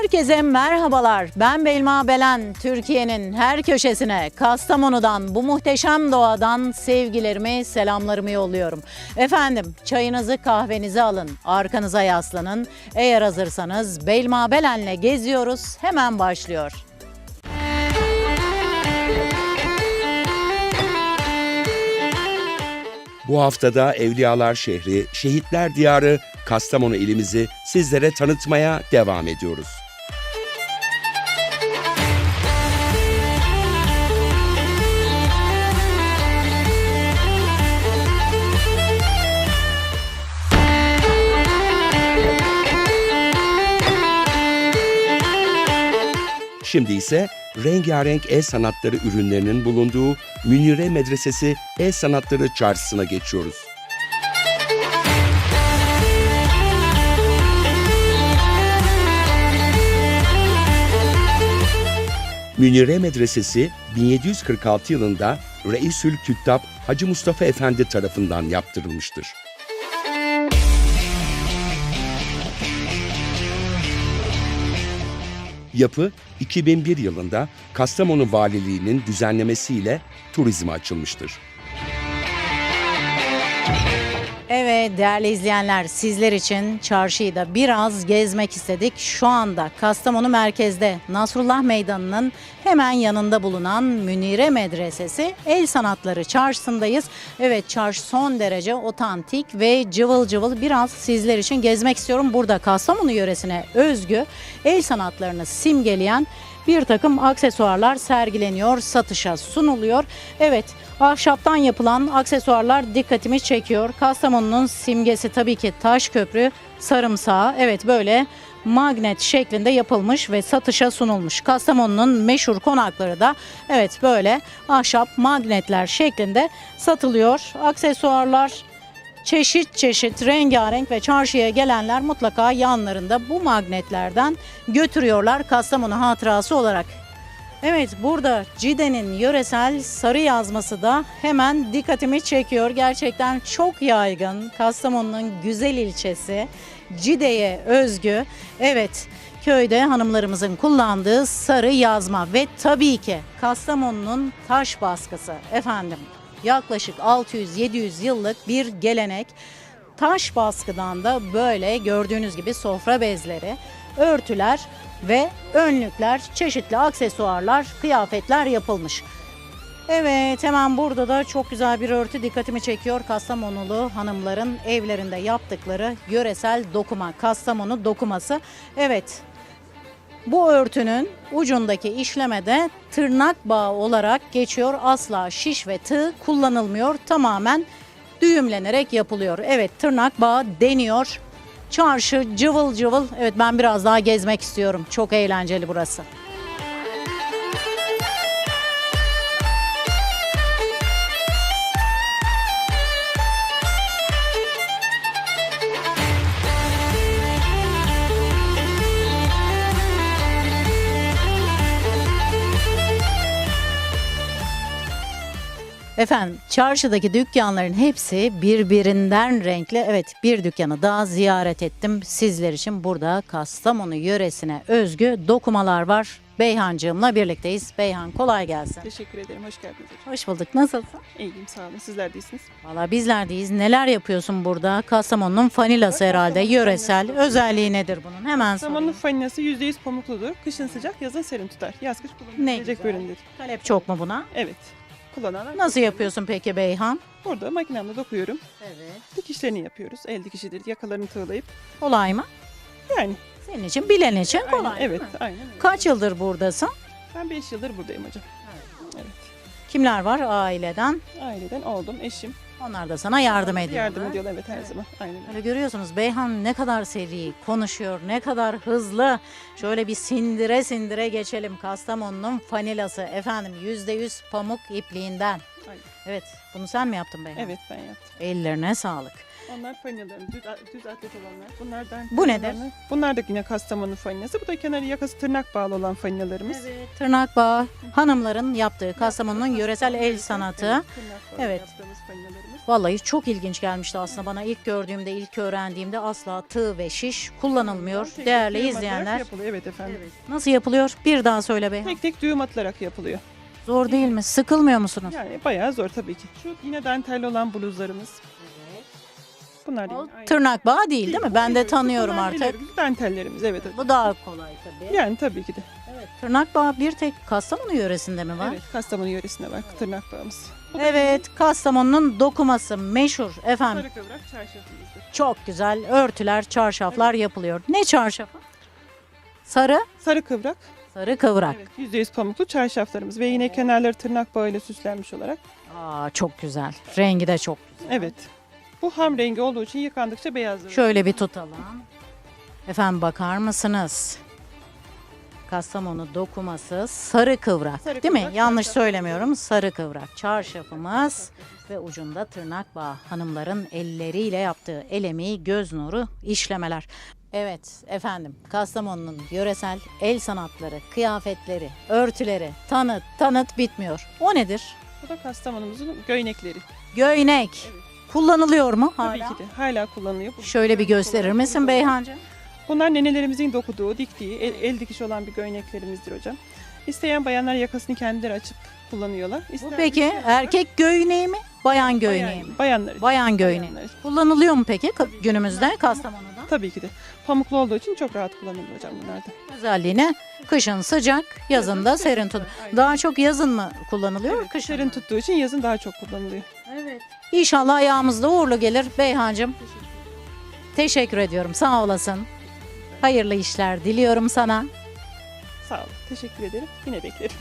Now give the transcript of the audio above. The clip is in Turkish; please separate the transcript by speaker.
Speaker 1: Herkese merhabalar. Ben Belma Belen. Türkiye'nin her köşesine, Kastamonu'dan, bu muhteşem doğadan sevgilerimi, selamlarımı yolluyorum. Efendim, çayınızı, kahvenizi alın, arkanıza yaslanın. Eğer hazırsanız Belma Belen'le geziyoruz. Hemen başlıyor.
Speaker 2: Bu haftada Evliyalar şehri, Şehitler Diyarı, Kastamonu ilimizi sizlere tanıtmaya devam ediyoruz. Şimdi ise rengarenk el sanatları ürünlerinin bulunduğu Münire Medresesi El Sanatları Çarşısı'na geçiyoruz. Münire Medresesi 1746 yılında Reisül Küttab Hacı Mustafa Efendi tarafından yaptırılmıştır. Yapı 2001 yılında Kastamonu Valiliği'nin düzenlemesiyle turizme açılmıştır.
Speaker 1: Evet değerli izleyenler sizler için çarşıyı da biraz gezmek istedik. Şu anda Kastamonu merkezde Nasrullah Meydanı'nın hemen yanında bulunan Münire Medresesi El Sanatları Çarşısı'ndayız. Evet çarşı son derece otantik ve cıvıl cıvıl biraz sizler için gezmek istiyorum. Burada Kastamonu yöresine özgü el sanatlarını simgeleyen bir takım aksesuarlar sergileniyor, satışa sunuluyor. Evet, ahşaptan yapılan aksesuarlar dikkatimi çekiyor. Kastamonu'nun simgesi tabii ki taş köprü, sarımsağı. Evet böyle magnet şeklinde yapılmış ve satışa sunulmuş. Kastamonu'nun meşhur konakları da evet böyle ahşap magnetler şeklinde satılıyor. Aksesuarlar çeşit çeşit rengarenk ve çarşıya gelenler mutlaka yanlarında bu magnetlerden götürüyorlar Kastamonu hatırası olarak. Evet burada Cide'nin yöresel sarı yazması da hemen dikkatimi çekiyor. Gerçekten çok yaygın. Kastamonu'nun güzel ilçesi Cide'ye özgü. Evet köyde hanımlarımızın kullandığı sarı yazma ve tabii ki Kastamonu'nun taş baskısı efendim. Yaklaşık 600-700 yıllık bir gelenek. Taş baskıdan da böyle gördüğünüz gibi sofra bezleri, örtüler ve önlükler, çeşitli aksesuarlar, kıyafetler yapılmış. Evet hemen burada da çok güzel bir örtü dikkatimi çekiyor. Kastamonulu hanımların evlerinde yaptıkları yöresel dokuma, Kastamonu dokuması. Evet bu örtünün ucundaki işlemede tırnak bağı olarak geçiyor. Asla şiş ve tığ kullanılmıyor. Tamamen düğümlenerek yapılıyor. Evet tırnak bağı deniyor. Çarşı cıvıl cıvıl. Evet ben biraz daha gezmek istiyorum. Çok eğlenceli burası. Efendim çarşıdaki dükkanların hepsi birbirinden renkli. Evet bir dükkanı daha ziyaret ettim. Sizler için burada Kastamonu yöresine özgü dokumalar var. Beyhancığımla birlikteyiz. Beyhan kolay gelsin.
Speaker 3: Teşekkür ederim. Hoş geldiniz hocam.
Speaker 1: Hoş bulduk. Nasılsın?
Speaker 3: İyiyim sağ olun. Sizler de iyisiniz.
Speaker 1: Valla bizler deyiz. Neler yapıyorsun burada? Kastamonu'nun fanilası herhalde.
Speaker 3: Kastamonu'nun
Speaker 1: Yöresel.
Speaker 3: fanilası.
Speaker 1: Özelliği nedir bunun? Hemen
Speaker 3: Zamanın
Speaker 1: sorayım.
Speaker 3: falinası %100 pamukludur. Kışın sıcak, yazın serin tutar. Yaz kış
Speaker 1: Ne
Speaker 3: kullanılabilecek
Speaker 1: güzel.
Speaker 3: bir üründür.
Speaker 1: Talep çok mu buna?
Speaker 3: Evet. Kullananlar.
Speaker 1: Nasıl yapıyorsun peki Beyhan?
Speaker 3: Burada makinemle dokuyorum.
Speaker 1: Evet.
Speaker 3: Dikişlerini yapıyoruz. El dikişidir. Yakalarını tığlayıp.
Speaker 1: Kolay mı?
Speaker 3: Yani.
Speaker 1: Senin için, bilen için
Speaker 3: aynen,
Speaker 1: kolay. değil
Speaker 3: evet.
Speaker 1: mi?
Speaker 3: Aynen. öyle.
Speaker 1: Kaç yıldır buradasın?
Speaker 3: Ben 5 yıldır buradayım hocam. Evet.
Speaker 1: Kimler var aileden?
Speaker 3: Aileden oldum. Eşim.
Speaker 1: Onlar da sana yardım ediyorlar.
Speaker 3: Yardım ediyorlar evet her zaman. Aynen öyle.
Speaker 1: Görüyorsunuz Beyhan ne kadar seri konuşuyor, ne kadar hızlı. Şöyle bir sindire sindire geçelim. Kastamonu'nun fanilası efendim %100 pamuk ipliğinden.
Speaker 3: Aynen.
Speaker 1: Evet bunu sen mi yaptın Beyhan?
Speaker 3: Evet ben yaptım.
Speaker 1: Ellerine sağlık.
Speaker 3: Onlar fanyalarım. Düz, düz atlet olanlar. Bunlardan.
Speaker 1: Bu nedir?
Speaker 3: Bunlar da yine Kastamonu fanyası. Bu da kenarı yakası tırnak bağlı olan fanyalarımız.
Speaker 1: Evet, tırnak bağı hanımların yaptığı Kastamonu'nun yöresel el sanatı.
Speaker 3: Evet, tırnak bağlı
Speaker 1: Evet.
Speaker 3: yaptığımız fanyalarımız.
Speaker 1: Vallahi çok ilginç gelmişti aslında bana ilk gördüğümde, ilk öğrendiğimde asla tığ ve şiş kullanılmıyor.
Speaker 3: Tek tek
Speaker 1: Değerli
Speaker 3: düğüm atarak
Speaker 1: izleyenler.
Speaker 3: Yapılıyor. Evet efendim.
Speaker 1: Nasıl yapılıyor? Bir daha söyle be.
Speaker 3: Tek tek düğüm atılarak yapılıyor.
Speaker 1: Zor değil mi? Sıkılmıyor musunuz?
Speaker 3: Yani bayağı zor tabii ki. Şu yine dantelli olan bluzlarımız. Bunlar
Speaker 1: O
Speaker 3: aynı.
Speaker 1: tırnak bağı değil değil mi? Ben de
Speaker 3: Evet,
Speaker 1: tanıyorum
Speaker 3: bunlar
Speaker 1: artık.
Speaker 3: Dantellerimiz evet. evet.
Speaker 1: Bu daha kolay tabii.
Speaker 3: Yani tabii ki de.
Speaker 1: Tırnak bağı bir tek Kastamonu yöresinde mi var?
Speaker 3: Evet Kastamonu yöresinde var tırnak bağımız.
Speaker 1: Evet, Kastamonu'nun dokuması meşhur efendim.
Speaker 3: Sarı kıvrak çarşafımızdır.
Speaker 1: Çok güzel örtüler, çarşaflar yapılıyor. Ne çarşafı? Sarı,
Speaker 3: Sarı kıvrak.
Speaker 1: Sarı kıvrak.
Speaker 3: Evet, %100 pamuklu çarşaflarımız ve yine kenarları tırnak bağıyla süslenmiş olarak.
Speaker 1: Aa, çok güzel. Rengi de çok güzel.
Speaker 3: Evet. Bu ham rengi olduğu için yıkandıkça beyazlar.
Speaker 1: Şöyle bir tutalım. Efendim bakar mısınız? Kastamonu dokuması sarı kıvrak
Speaker 3: Sarı
Speaker 1: değil mi?
Speaker 3: kıvrak
Speaker 1: Yanlış
Speaker 3: çarşaf.
Speaker 1: söylemiyorum. Sarı kıvrak çarşafımız ve ucunda tırnak bağı hanımların elleriyle yaptığı el emeği, göz nuru işlemeler. Evet efendim Kastamonu'nun yöresel el sanatları, kıyafetleri, örtüleri tanıt tanıt bitmiyor. O nedir?
Speaker 3: Bu da Kastamonumuzun göynekleri.
Speaker 1: Göynek.
Speaker 3: Evet.
Speaker 1: Kullanılıyor mu hala?
Speaker 3: Tabii ki de hala kullanılıyor. Bu-
Speaker 1: Şöyle bir gösterir misin Beyhancığım?
Speaker 3: Bunlar nenelerimizin dokuduğu, diktiği, el, el dikişi olan bir göyneklerimizdir hocam. İsteyen bayanlar yakasını kendileri açıp kullanıyorlar.
Speaker 1: Bu
Speaker 3: İsteyen
Speaker 1: peki erkek göğneği mi? Bayan göğneği mi?
Speaker 3: Bayan, bayanlar için.
Speaker 1: Bayan göğneği.
Speaker 3: Bayanlar için.
Speaker 1: Kullanılıyor mu peki günümüzde Kastamonu'da?
Speaker 3: Tabii ki de. Pamuklu olduğu için çok rahat kullanılıyor hocam bunlardan.
Speaker 1: Özelliğini kışın sıcak, yazın da serin tut.
Speaker 3: Aynen.
Speaker 1: Daha çok yazın mı kullanılıyor?
Speaker 3: Evet,
Speaker 1: kışın
Speaker 3: serin tuttuğu için yazın daha çok kullanılıyor.
Speaker 1: Evet. İnşallah ayağımızda uğurlu gelir Beyhancığım. Teşekkür ediyorum. Sağ olasın. Hayırlı işler diliyorum sana.
Speaker 3: Sağ olun. Teşekkür ederim. Yine beklerim.